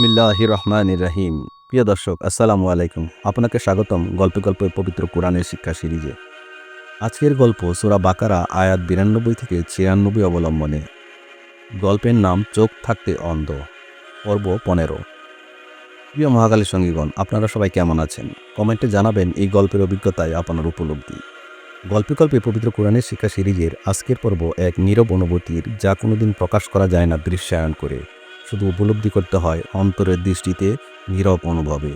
বিসমিল্লাহ রহমান রাহিম প্রিয় দর্শক, আসসালামু আলাইকুম। আপনাকে স্বাগতম গল্পে গল্পে পবিত্র কোরআনের শিক্ষা সিরিজে। আজকের গল্প সুরা বাকারা, আয়াত বিরানব্বই থেকে ছিয়ানব্বই অবলম্বনে। গল্পের নাম চোখ থাকতে অন্ধ, পর্ব পনেরো। প্রিয় মহাকালী সঙ্গীগণ, আপনারা সবাই কেমন আছেন? কমেন্টে জানাবেন এই গল্পের অভিজ্ঞতায় আপনার উপলব্ধি। গল্পে গল্পে পবিত্র কোরআনের শিক্ষা সিরিজের আজকের পর্ব এক নীরব অনুভূতির যা কোনোদিন প্রকাশ করা যায় না দৃশ্যায়ন করে। শুধু উপলব্ধি করতে হয় অন্তরের দৃষ্টিতে নীরব অনুভবে।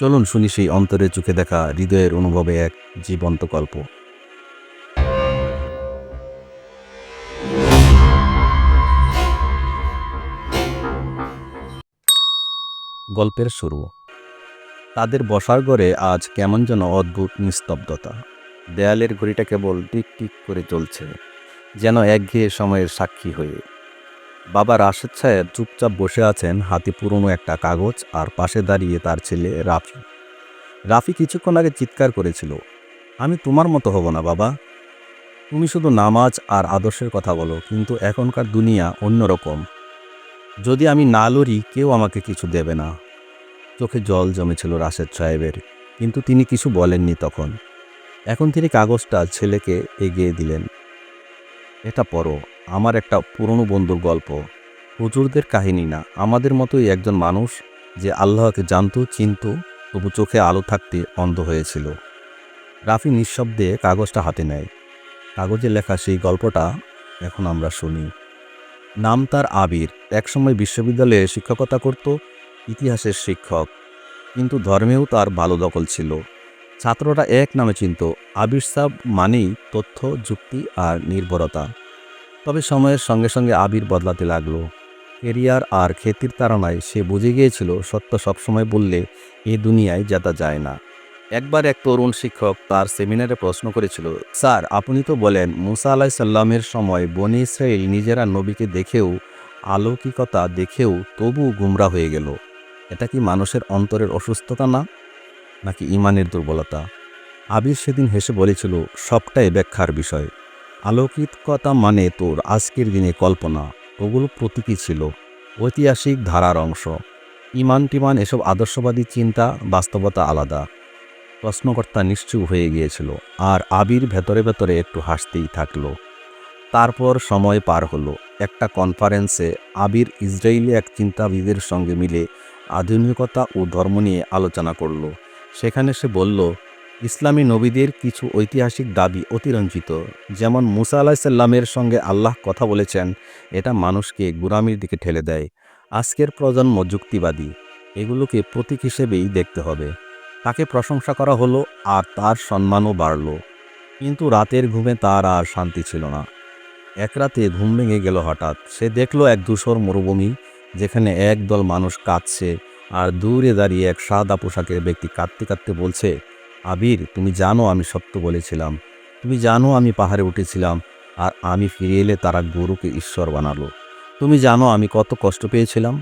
চলুন শুনি সেই অন্তরের চোখে দেখা হৃদয়ের অনুভবে এক জীবন্ত গল্প। গল্পের শুরু। তাদের বসার ঘরে আজ কেমন যেন অদ্ভুত নিস্তব্ধতা। দেয়ালের ঘড়িটা কেবল টিক টিক করে চলছে যেন একঘেয়ে সময়ের সাক্ষী হয়ে বাবা রাশেদ সাহেব চুপচাপ বসে আছেন হাতে পুরনো একটা কাগজ আর পাশে দাঁড়িয়ে তার ছেলে রাফি। রাফি কিছুক্ষণ আগে চিৎকার করেছিল, আমি তোমার মতো হব না বাবা। তুমি শুধু নামাজ আর আদর্শের কথা বলো, কিন্তু এখনকার দুনিয়া অন্যরকম। যদি আমি না লড়ি, কেউ আমাকে কিছু দেবে না। চোখে জল জমেছিল রাশেদ সাহেবের, কিন্তু তিনি কিছু বলেননি তখন। এখন তিনি কাগজটা ছেলেকে এগিয়ে দিলেন। এটা পড়ো। আমার একটা পুরনো বন্ধুর গল্প। হুজুরদের কাহিনী না, আমাদের মতোই একজন মানুষ যে আল্লাহকে জানত, চিনত, তবু চোখে আলো থাকতে অন্ধ হয়েছিল। রাফি নিঃশব্দে কাগজটা হাতে নেয়। কাগজে লেখা সেই গল্পটা এখন আমরা শুনি। নাম তার আবির। একসময় বিশ্ববিদ্যালয়ে শিক্ষকতা করত, ইতিহাসের শিক্ষক। কিন্তু ধর্মেও তার ভালো দখল ছিল। ছাত্ররা এক নামে চিনত। আবির সাব মানেই তথ্য, যুক্তি আর নির্ভরতা। তবে সময়ের সঙ্গে সঙ্গে আবির বদলাতে লাগল। কেরিয়ার আর খ্যাতির তাড়নায় সে বুঝে গিয়েছিল, সত্য সবসময় বললে এ দুনিয়ায় যেতা যায় না। একবার এক তরুণ শিক্ষক তার সেমিনারে প্রশ্ন করেছিল, স্যার, আপনি তো বলেন, মুসা আলাহ সাল্লামের সময় বনি ইসরায়েল নিজেরা নবীকে দেখেও, আলৌকিকতা দেখেও তবু গুমরা হয়ে গেল। এটা কি মানুষের অন্তরের অসুস্থতা না? নাকি ইমানের দুর্বলতা? আবির সেদিন হেসে বলেছিল, সবটাই ব্যাখ্যার বিষয়। আলৌকিকতা মানে তোর আজকের দিনে কল্পনা। ওগুলো প্রতীকী ছিল। ঐতিহাসিক ধারার অংশ। ইমান টিমান এসব আদর্শবাদী চিন্তা, বাস্তবতা আলাদা। প্রশ্নকর্তা নিশ্চুপ হয়ে গিয়েছিল, আর আবির ভেতরে ভেতরে একটু হাসতেই থাকল। তারপর সময় পার হলো। একটা কনফারেন্সে আবির ইসরায়েলি এক চিন্তাবিদের সঙ্গে মিলে আধুনিকতা ও ধর্ম নিয়ে আলোচনা করল। সেখানে সে বলল ইসলামী নবীদের কিছু ঐতিহাসিক দাবি অতিরঞ্জিত। যেমন মুসা আলাহিসাল্লামের সঙ্গে আল্লাহ কথা বলেছেন, এটা মানুষকে গুরামির দিকে ঠেলে দেয়। আজকের প্রজন্ম যুক্তিবাদী, এগুলোকে প্রতীক হিসেবেই দেখতে হবে। তাকে প্রশংসা করা হলো আর তার সম্মানও বাড়ল। কিন্তু রাতের ঘুমে তার আর শান্তি ছিল না। এক রাতে ঘুম ভেঙে গেল হঠাৎ। সে দেখল এক ধূসর মরুভূমি, যেখানে একদল মানুষ কাঁদছে, আর দূরে দাঁড়িয়ে এক সাদা পোশাকের ব্যক্তি কাঁদতে কাঁদতে বলছে আবির, তুমি জানো আমি সত্য বলেছিলাম। তুমি জানো আমি পাহাড়ে উঠেছিলাম, আর আমি ফিরে এলে তারা গরুকে ঈশ্বর বানালো। তুমি জানো আমি কত কষ্ট পেয়েছিলাম।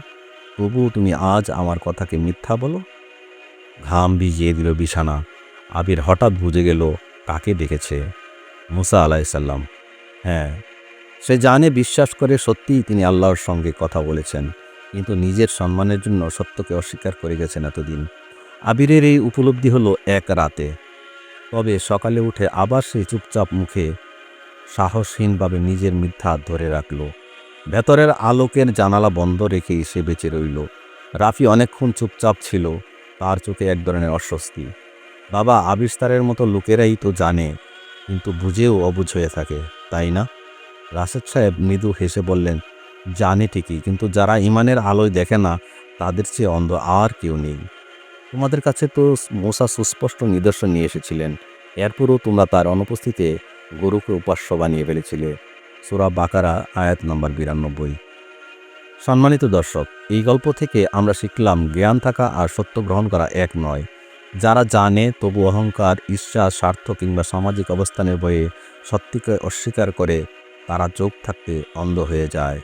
তবুও তুমি আজ আমার কথাকে মিথ্যা বলো। ঘাম ভিজিয়ে দিল বিছানা। আবির হঠাৎ বুঝে গেল কাকে দেখেছে। মুসা আলাইসাল্লাম হ্যাঁ সে জানে, বিশ্বাস করে সত্যিই তিনি আল্লাহর সঙ্গে কথা বলেছেন, কিন্তু নিজের সম্মানের জন্য সত্যকে অস্বীকার করে গেছেন এতদিন। আবিরের এই উপলব্ধি হলো এক রাতে। তবে সকালে উঠে আবার সেই চুপচাপ মুখে সাহসহীনভাবে নিজের মিথ্যা ধরে রাখল। ভেতরের আলোকের জানালা বন্ধ রেখে সে বেঁচে রইল। রাফি অনেকক্ষণ চুপচাপ ছিল, তার চোখে এক ধরনের অস্বস্তি। বাবা আবিষ্কারের মতো লোকেরাই তো জানে, কিন্তু বুঝেও অবুঝ হয়ে থাকে, তাই না? রাশেদ সাহেব মৃদু হেসে বললেন, জানে ঠিকই, কিন্তু যারা ইমানের আলোয় দেখে না, তাদের চেয়ে অন্ধ আর কেউ নেই। তোমাদের কাছে তো মোসা সুস্পষ্ট নিদর্শন নিয়ে এসেছিলেন। এরপরও তোমরা তার অনুপস্থিতিতে গরুকে উপাস্য বানিয়ে ফেলেছিলে। সুরা বাকারা, আয়াত নম্বর বিরানব্বই। সম্মানিত দর্শক, এই গল্প থেকে আমরা শিখলাম জ্ঞান থাকা আর সত্য গ্রহণ করা এক নয়। যারা জানে, তবু অহংকার, ঈর্ষা, স্বার্থ কিংবা সামাজিক অবস্থানের বয়ে সত্যিকে অস্বীকার করে, তারা চোখ থাকতে অন্ধ হয়ে যায়।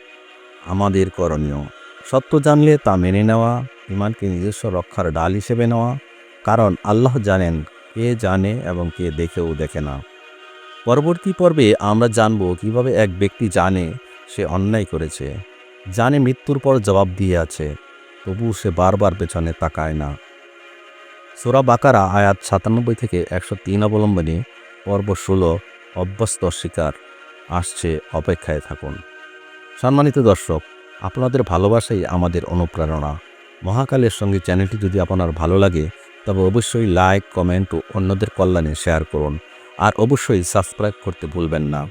আমাদের করণীয় সত্য জানলে তা মেনে নেওয়া, ইমানকে নিজস্ব রক্ষার ডাল হিসেবে নেওয়া, কারণ আল্লাহ জানেন কে জানে এবং কে দেখেও দেখে না। পরবর্তী পর্বে আমরা জানব কীভাবে এক ব্যক্তি জানে সে অন্যায় করেছে। জানে মৃত্যুর পর জবাব দিয়ে আছে তবুও সে বারবার পেছনে তাকায় না। সোরা বাকারা, আয়াত সাতানব্বই থেকে একশো তিন অবলম্বনে পর্ব ষোলো, অভ্যস্ত শিকার। আসছে, অপেক্ষায় থাকুন। সম্মানিত দর্শক আপনাদের ভালোবাসাই আমাদের অনুপ্রেরণা। মহাকালের সঙ্গে চ্যানেলটি যদি আপনার ভালো লাগে, তবে অবশ্যই লাইক, কমেন্ট ও অন্যদের কল্যাণে শেয়ার করুন। আর অবশ্যই সাবস্ক্রাইব করতে ভুলবেন না।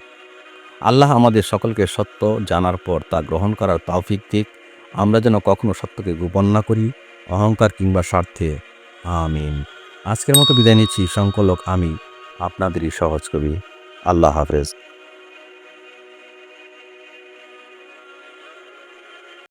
আল্লাহ আমাদের সকলকে সত্য জানার পর তা গ্রহণ করার তৌফিক দিক। আমরা যেন কখনো সত্যকে গোপন না করি, অহংকার কিংবা স্বার্থে। আমিন। আজকের মতো বিদায় নিচ্ছি, সংকলক আমি, আপনাদেরই সহজ কবি। আল্লাহ হাফেজ।